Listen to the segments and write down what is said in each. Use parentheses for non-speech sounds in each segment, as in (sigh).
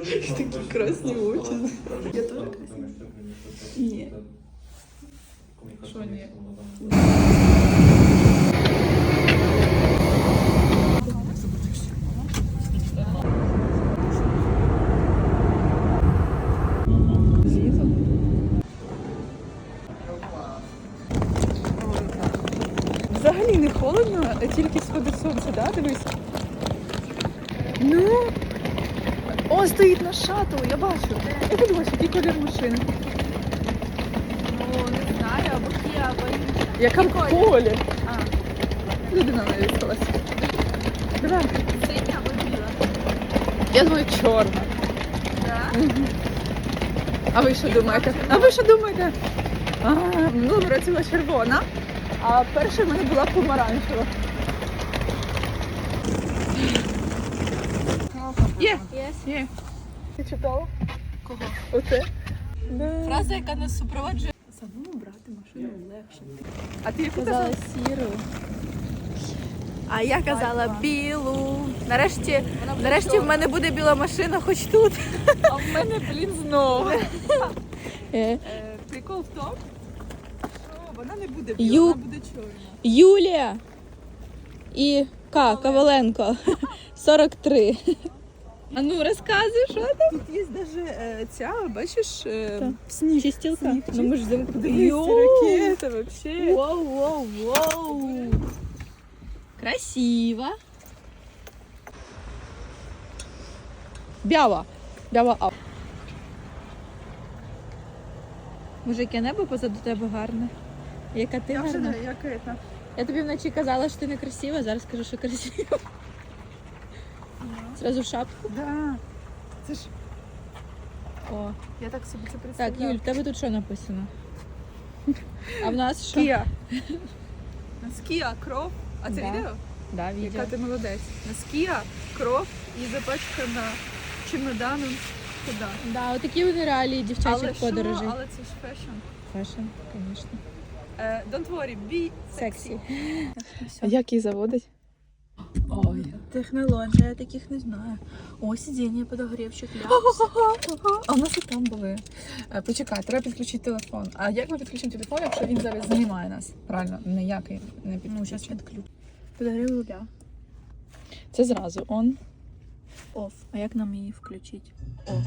Такі красні очі. Я красива? Ні. Що ні? З'їздив? Взагалі не холодно, тільки сходить сонце, да? Дивись. Ну. О, стоїть на шату, я бачу. Я подумаю, який колір машини. Ну, не знаю, або Kia, або інше. Яка колір? А, Людина навісилась. Давай. синя або біла. Я думаю, чорна. Да? А ви що думаєте? А ви що думаєте? А, ну, вроді була червона, а перша в мене була помаранчева. Є, Є. Ти читала? Кого? Оце? Фраза, яка нас супроводжує. Самому брати машину легше. А ти яку Казала сіру. А я казала білу. Нарешті, нарешті в мене буде біла машина, хоч тут. А в мене, блін, знову. Е, Прикол в тому, що вона не буде біла, Ю- вона буде чорна. Юлія і К. Коваленко. 43. А ну розказуй, що там? Тут є навіть ця, бачиш, е, сніг. Чистілка? Сніг. Ну ми ж Дивись, ракета вообще. Воу, воу, воу. Красиво. Бява. Бява ап. Може, яке небо позаду тебе гарне? Яка ти Я вже гарна? не, як это. Я тобі вночі казала, що ти не красива, зараз кажу, що красива. Зразу шапку. Да. Це ж, О. я так собі це Так, представляю. Юль, в тебе тут що написано? А в нас що? Kia. (laughs) У кров. А це Да. відео? Да, відео. Яка ти молодець. У нас Kia, кров і запачкана чемоданом туди. Да, отакі вони реалії дівчачих що? подорожей. Але це ж фешн. Фешн, звісно. Е, don't worry, be. А (laughs) як її заводить? Ой, технологія, я таких не знаю. О, сидіння, подогрівчик. А в нас і там були. Е, Почекай, треба підключити телефон. А як ми підключимо телефон, якщо він зараз знімає нас? Правильно, ніякий не підключиться. Подогрів руля. Це зразу он. Оф. А як нам її включити? О.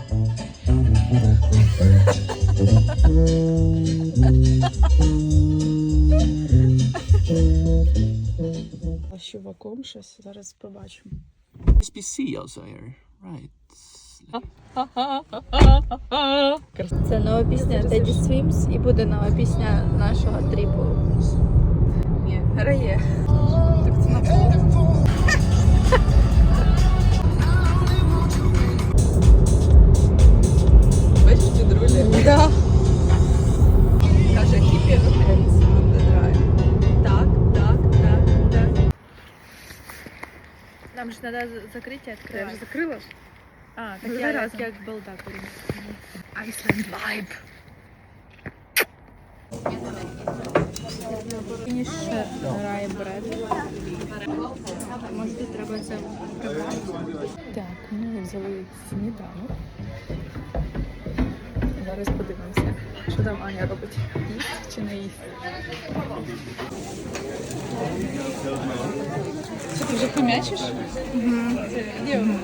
з чуваком щось зараз побачимо. must be. Right. Це нова пісня Teddy Swims і буде нова пісня нашого тріпу. Ні, грає. Так це на Нам ж треба Я відкривати. вже закрила ж. А, так я разом. як балда. Iceland vibe. Фініш рай бред. Може, тут треба це? Так, ми взяли сніданок. Зараз подивимося, що там Аня робить. Їсть чи не їсть. Що ти вже пом'ячиш? Це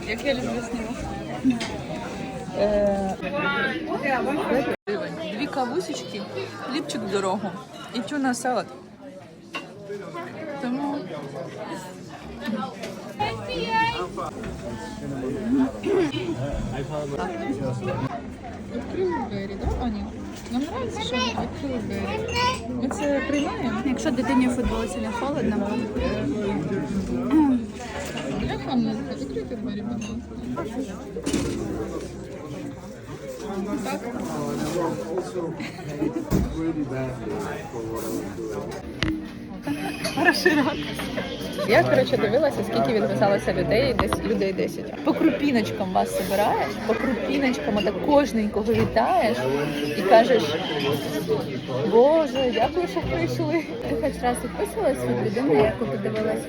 як я люблю знімати. Дві кавусечки, хлібчик в дорогу і тюна салат. Тому відкрили двері, так, Аня? Нам подобається, що. Ми це приймаємо. Якщо дитині в футболці не холодно, (clears throat) Бляха, муха, закрити двері, будь ласка. Так. (laughs) Я, коротше, дивилася, скільки відписалося людей, десь людей 10. По крупіночкам вас збираєш, по крупіночкам отак кожненького вітаєш і кажеш, Боже, дякую, що прийшли. Ти хоч раз відписувалась від людини, яку ти дивилась?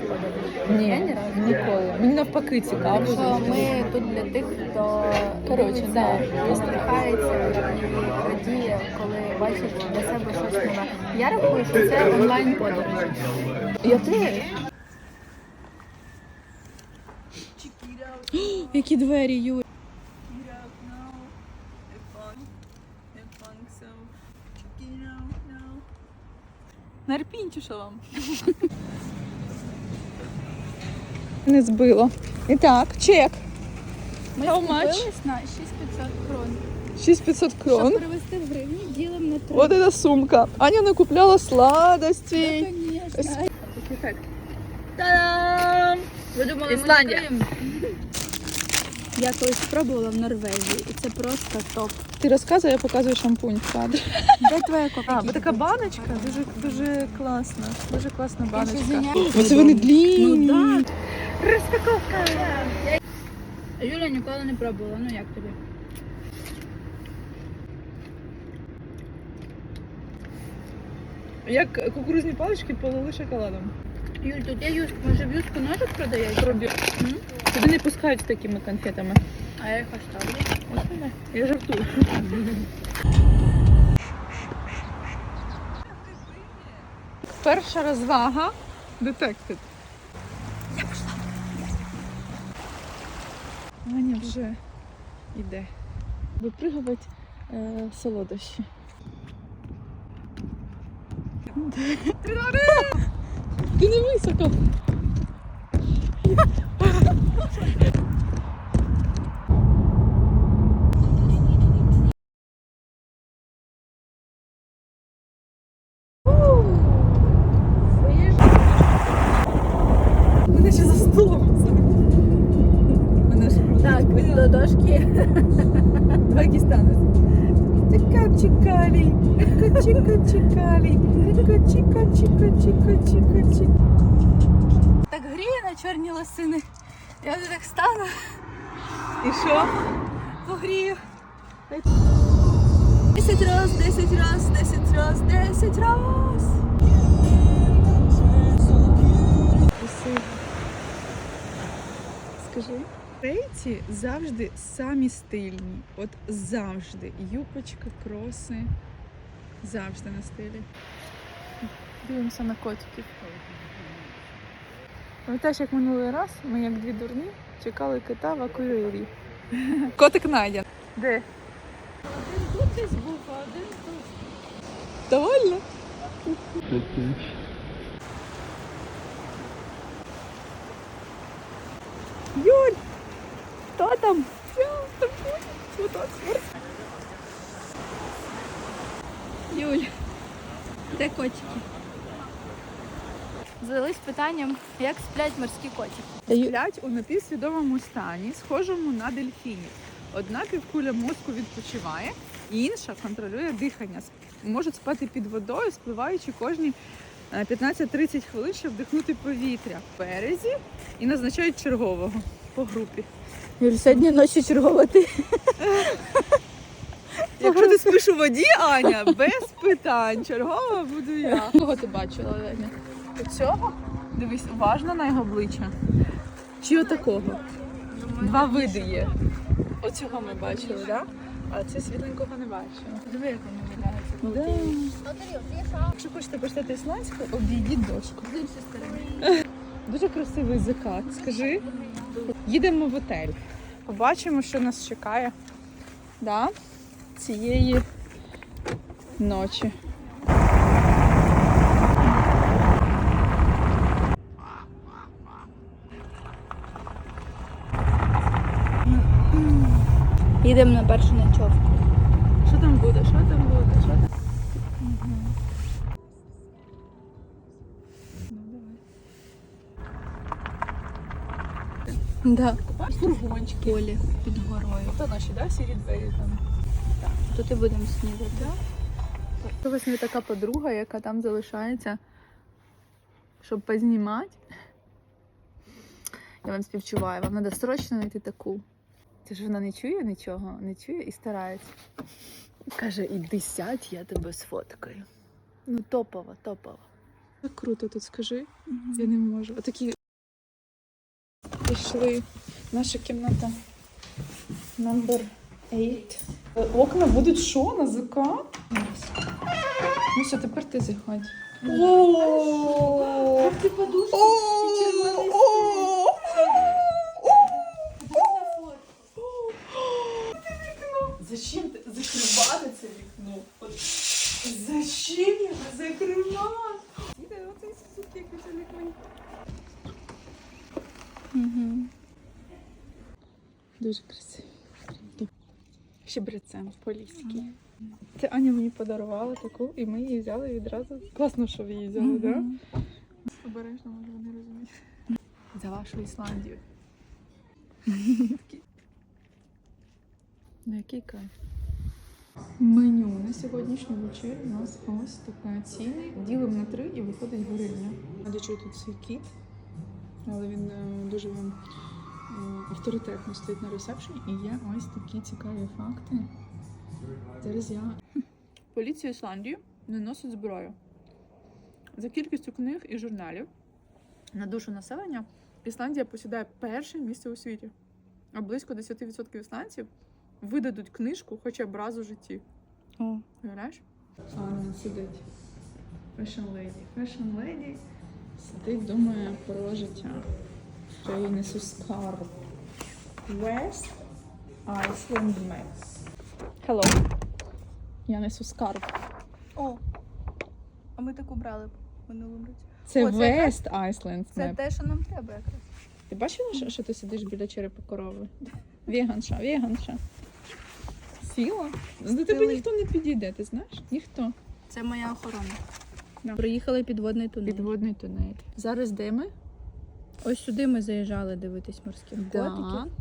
Ні, Я ні разу. ніколи. Мені навпаки цікаво. Що ми тут для тих, хто Коротше, да. усміхається і радіє, коли бачить для себе щось нове. Я рахую, що це онлайн подорож. Я теж. Які двері, Юр. Нарпінь чи вам? Не збило. І так, чек. Ми How much? скупились на 6500 крон. 6500 Щоб крон. перевести в гривні, ділимо на 3. Вот эта сумка. Аня накупляла сладостей. Конечно. Та-дам! Ви думали, Ісландія. ми Я колись спробувала в Норвегії, і це просто топ. Ти розказуй, я показую шампунь в кадрі. Де твоя копія? А, бо така баночка, дуже, дуже класна. Дуже класна баночка. Оце вони длінні. Ну Розпаковка! Юля ніколи не пробувала, ну як тобі? Як кукурузні палички полили шоколадом. Юль, тут є юшка, може в юшку ножик продають? М? Туди не пускають з такими конфетами. А я їх оставлю. Я жартую. Перша розвага. Детектед. Я пішла. Аня вже йде. Випригувати е, солодощі. Ти не високо. Мене ще за столом. Мене ж Так, до дошки. два кістани. Чика чикалі, чика чика чикалі, чика чика чика чика чика чика. Так гріє на чорні лосини. Я так стану, І що? погрію. Десять раз, десять раз, десять раз, десять раз. Скажи. Рейці завжди самі стильні. От завжди. Юпочка, кроси. Завжди на стилі. Дивимося на котиків. Пам'ятаєш, як минулий раз ми, як дві дурні, чекали кита в акваріумі. (laughs) Котик Надя. Де? Один тут десь був, а один тут. Довольно? Юль! Там? Юль, де котики? Задались питанням, як сплять морські котики. Сплять у напівсвідомому стані, схожому на дельфінів. Одна півкуля мозку відпочиває, інша контролює дихання. Можуть спати під водою, спливаючи кожні е, 15-30 хвилин, щоб вдихнути повітря в березі і назначають чергового по групі. Юль, сьогодні ночі чергувати. Якщо ти спиш у воді, Аня, без питань. Чергова буду я. Кого ти бачила, Аня? Оцього? Дивись, уважно на його обличчя. Чи отакого? Два види є. Оцього ми бачили, так? А це світленького не бачила. Диви, як вони виглядають. Да. Якщо хочете почитати ісландську, обійдіть дошку. З іншої сторони. Дуже красивий закат. Скажи. Їдемо в отель. Побачимо, що нас чекає да? цієї ночі. Їдемо на першу ночовку. Що там буде? Що там буде? Що там? Да. Фургончики. Полі під горою. Це наші, да, сірі двері там. Тут і будемо снідати. Це ось не така подруга, яка там залишається щоб познімати. Я вам співчуваю, вам треба срочно знайти таку. Це ж вона не чує нічого, не чує і старається. Каже, іди сядь, я тебе сфоткаю. Ну, топово, топово. Так круто тут скажи. Я не можу. Отакі пішли. Наша кімната номер 8. Окна будуть що? На закат? Ну все, тепер ти заходь. Как ты подушку? Дуже красиво. Щебрецем поліський. Це Аня мені подарувала таку, і ми її взяли відразу. Класно, що ви її взяли, так? Да? Обережно, може, вони розуміють. За вашу Ісландію. Ну, який кайф. Меню на сьогоднішню вечір у нас ось таке ціни. Ділимо на три і виходить гривня. Чого тут цей кіт? Але він е, дуже вам авторитетно стоїть на ресепшені. І є ось такі цікаві факти. Зараз я (laughs) Поліція Ісландії не носить зброю. За кількістю книг і журналів на душу населення Ісландія посідає перше місце у світі. А близько 10% ісландців видадуть книжку хоча б раз у житті. О. Уявляєш? Анна сидить. Fashion lady. Fashion lady сидить, думає про життя. Що я несу скарб. West Iceland Map. Hello. Я несу скарб. О, а ми таку брали минулому році. Це О, це West Iceland Це Map. те, що нам треба якраз. Ти бачила, що, що ти сидиш біля черепа корови? Веганша, веганша. Сіла? До тебе Стили. ніхто не підійде, ти знаєш? Ніхто. Це моя охорона. Да. Приїхали підводний тунель. Підводний тунель. Зараз де ми? Ось сюди ми заїжджали дивитись морських котиків.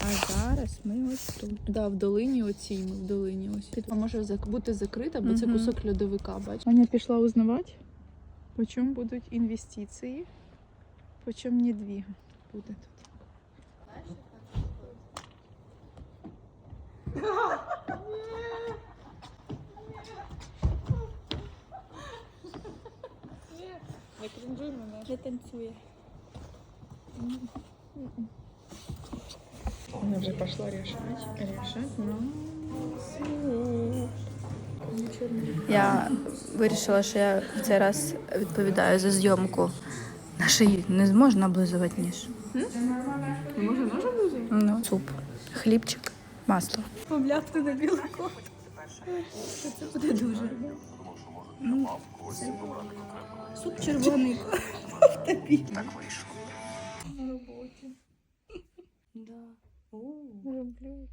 А зараз ми ось тут. Да, в долині оцій ми в долині ось. А може зак- бути закрита, бо це Мгм. кусок льодовика, бач. Аня пішла узнавати, по чому будуть інвестиції, по чому недвіга буде тут. Не кринжуй мене. Не танцює. Она вже пошла решать, решать на Я вирішила, що я в цей раз відповідаю за зйомку. Нашої не зможна облизувати ніж. Може ножа буде? Ну, суп, хлібчик, масло. Помлякти на білу кофту. Це буде дуже. Ну, суп червоний. Так вийшло. Да. Люблю.